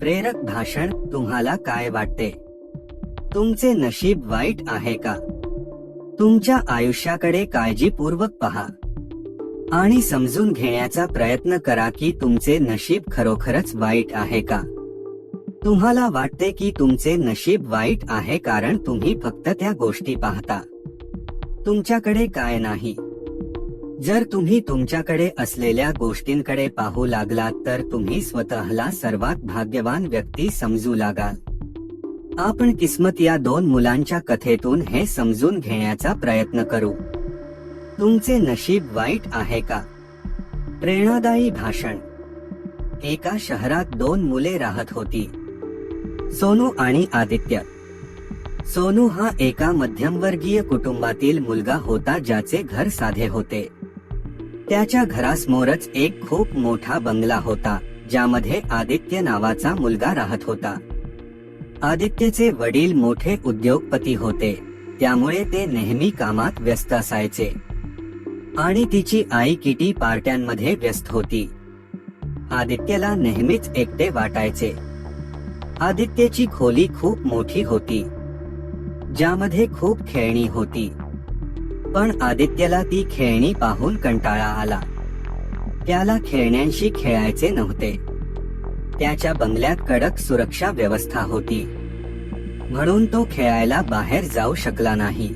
प्रेरक भाषण तुम्हाला काय वाटते? तुमचे नशीब वाईट आहे का? तुमच्या आयुष्याकडे काळजीपूर्वक पहा. आणि समजून घेण्याचा प्रयत्न करा की तुमचे नशीब खरोखरच वाईट आहे का? तुम्हाला वाटते की तुमचे नशीब वाईट आहे कारण तुम्ही फक्त त्या गोष्टी पाहता. तुमच्याकडे काय नाही. जर तुम्ही तुमच्याकडे असलेल्या गोष्टींकडे पाहू लागलात तर तुम्ही स्वतःला सर्वात भाग्यवान व्यक्ती समजू लागाल. आपण किस्मत या दोन मुलांच्या कथेतून हे समजून घेण्याचा प्रयत्न करू. तुमचे नशीब वाईट आहे का? प्रेरणादायी भाषण. एका शहरात दोन मुले राहत होती. सोनू आणि आदित्य. सोनू हा एका मध्यमवर्गीय कुटुंबातील मुलगा होता ज्याचे घर साधे होते. त्याच्या घरासमोरच एक खूप मोठा बंगला होता ज्यामध्ये आदित्य नावाचा मुलगा राहत होता. आदित्यचे वडील मोठे उद्योगपती होते त्यामुळे ते नेहमी कामात व्यस्त असायचे. आणि तिची आई किटी पार्ट्यांमध्ये व्यस्त होती. आदित्यला नेहमीच एकटे वाटायचे. आदित्यची खोली खूप मोठी होती ज्यामध्ये खूप खेळणी होती. पण आदित्यला ती खेळणी पाहून कंटाळा आला. त्याला खेळण्यांशी खेळायचे नव्हते. त्याच्या बंगल्यात कडक सुरक्षा व्यवस्था होती. म्हणून तो खेळायला बाहेर जाऊ शकला नाही.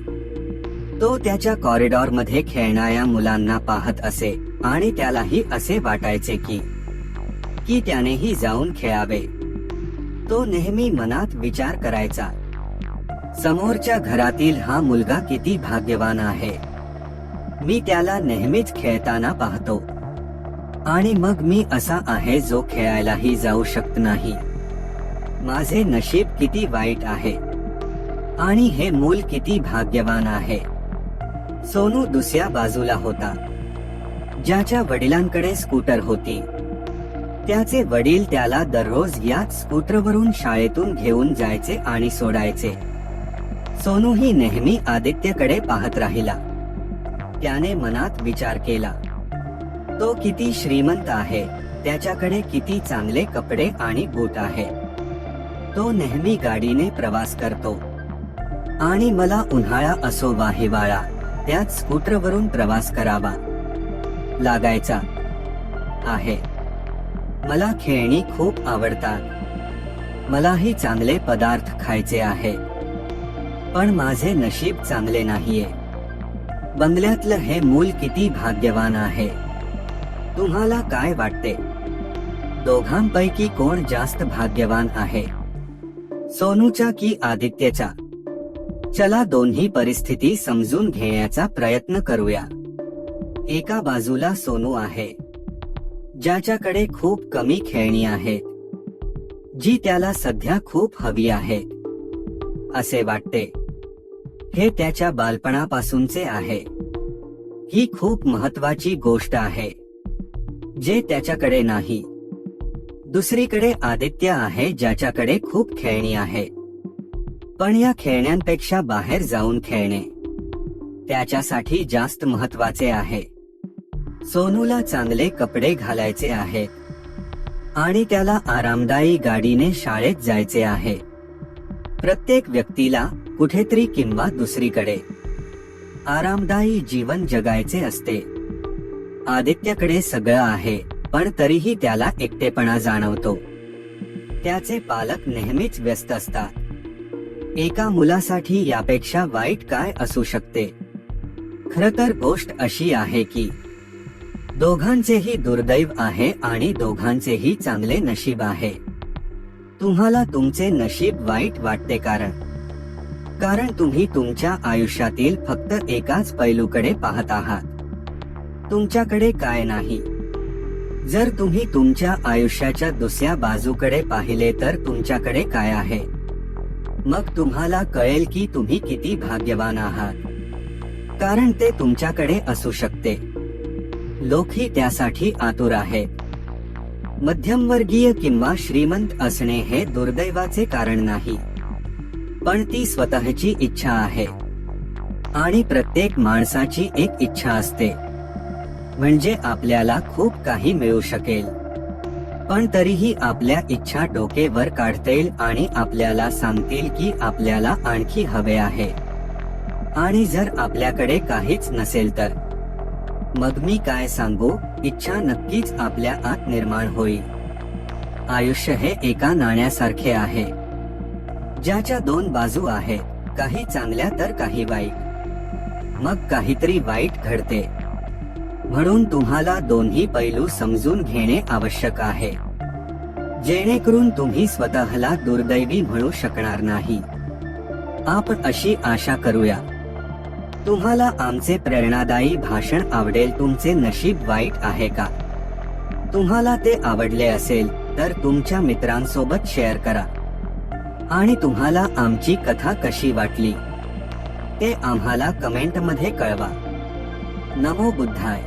तो त्याच्या कॉरिडॉरमध्ये खेळणाऱ्या मुलांना पाहत असे आणि त्यालाही असे वाटायचे की की त्यानेही जाऊन खेळावे. तो नेहमी मनात विचार करायचा. समोरच्या घरातील हा मुलगा किती भाग्यवान आहे. मी त्याला नेहमीच खेळताना पाहतो. आणि मग मी असा आहे जो खेळायलाही जाऊ शकत नाही. माझे नशीब किती वाईट आहे. आणि हे मूल किती भाग्यवान आहे. सोनू दुसऱ्या बाजूला होता. ज्याच्या वडिलांकडे स्कूटर होती. त्याचे वडील त्याला दररोज याच स्कूटरवरून शाळेतून घेऊन जायचे आणि सोडायचे. सोनूही नेहमी आदित्यकडे पाहत राहिला. त्याने मनात विचार केला. तो किती श्रीमंत आहे त्याच्याकडे किती चांगले कपडे आणि बूट आहे. तो नेहमी गाडीने प्रवास करतो. आणि मला उन्हाळा असो वा हिवाळा त्याच स्कूटरवरून प्रवास करावा. लागायचा. आहे. मला खेळणी खूप आवडतात. मलाही चांगले पदार्थ खायचे आहे. पण माझे नशीब चांगले नाहीये. बंगल्यातलं हे मूल किती भाग्यवान आहे. तुम्हाला काय वाटते? दोघांपैकी कोण जास्त भाग्यवान आहे? सोनूच्या की आदित्यचा चला दोन्ही परिस्थिती समजून घेण्याचा प्रयत्न करूया. एका बाजूला सोनू आहे. ज्याच्याकडे खूप कमी खेळणी आहेत. जी त्याला सध्या खूप हवी आहे. असे वाटते. हे त्याच्या बालपणापासूनचे आहे. ही खूप महत्वाची गोष्ट आहे. जे त्याच्याकडे नाही. दुसरीकडे आदित्य आहे ज्याच्याकडे खूप खेळणी आहे. पण या खेळण्यांपेक्षा बाहेर जाऊन खेळणे. त्याच्यासाठी जास्त महत्त्वाचे आहे. सोनूला चांगले कपडे घालायचे आहे आणि त्याला आरामदायी गाडीने शाळेत जायचे आहे. प्रत्येक व्यक्तीला कुठेतरी किंवा दुसरीकडे. आरामदायी जीवन जगायचे असते. आदित्यकडे सगळं आहे पण तरीही त्याला एकटेपणा जाणवतो. त्याचे पालक नेहमीच व्यस्त असतात. एका मुलासाठी यापेक्षा वाईट काय असू शकते? खर तर गोष्ट अशी आहे की दोघांचेही दुर्दैव आहे आणि दोघांचेही चांगले नशीब आहे. तुम्हाला तुमचे नशीब वाईट वाटते कारण कारण तुम्ही तुमच्या आयुष्यातील फक्त एकाच पैलूकडे पाहत आहात. तुमच्याकडे काय नाही. जर तुम्ही तुमच्या आयुष्याच्या दुसऱ्या बाजूकडे पाहिले तर तुमच्याकडे काय आहे? मग तुम्हाला कळेल की तुम्ही किती भाग्यवान आहात. कारण ते तुमच्याकडे असू शकते. लोकही त्यासाठी आतुर आहेत मध्यमवर्गीय किंवा श्रीमंत असणे हे दुर्दैवाचे कारण नाही. पण ती स्वतःची इच्छा आहे. आणि प्रत्येक माणसाची एक इच्छा असते. म्हणजे आपल्याला खूप काही मिळू शकेल. पण तरीही आपल्या इच्छा डोकेवर काढतील आणि आपल्याला सांगतील की आपल्याला आणखी हवे आहे. आणि जर आपल्याकडे काहीच नसेल तर. मग मी काय सांगू? इच्छा नक्कीच आपल्या आत निर्माण होईल. आयुष्य हे एका नाण्यासारखे आहे. ज्याच्या दोन बाजू आहेत काही चांगल्या तर काही वाईट. मग काहीतरी वाईट घडते. म्हणून तुम्हाला दोन्ही पैलू समजून घेणे आवश्यक आहे. जेणेकरून तुम्ही स्वतःला दुर्दैवी म्हणू शकणार नाही. आपण अशी आशा करूया. तुम्हाला आमचे प्रेरणादायी भाषण आवडेल तुमचे नशीब वाईट आहे का? तुम्हाला ते आवडले असेल तर तुमच्या मित्रांसोबत शेअर करा. आणि तुम्हाला आमची कथा कशी वाटली ते आम्हाला कमेंटमध्ये कळवा. नमो बुद्धाय.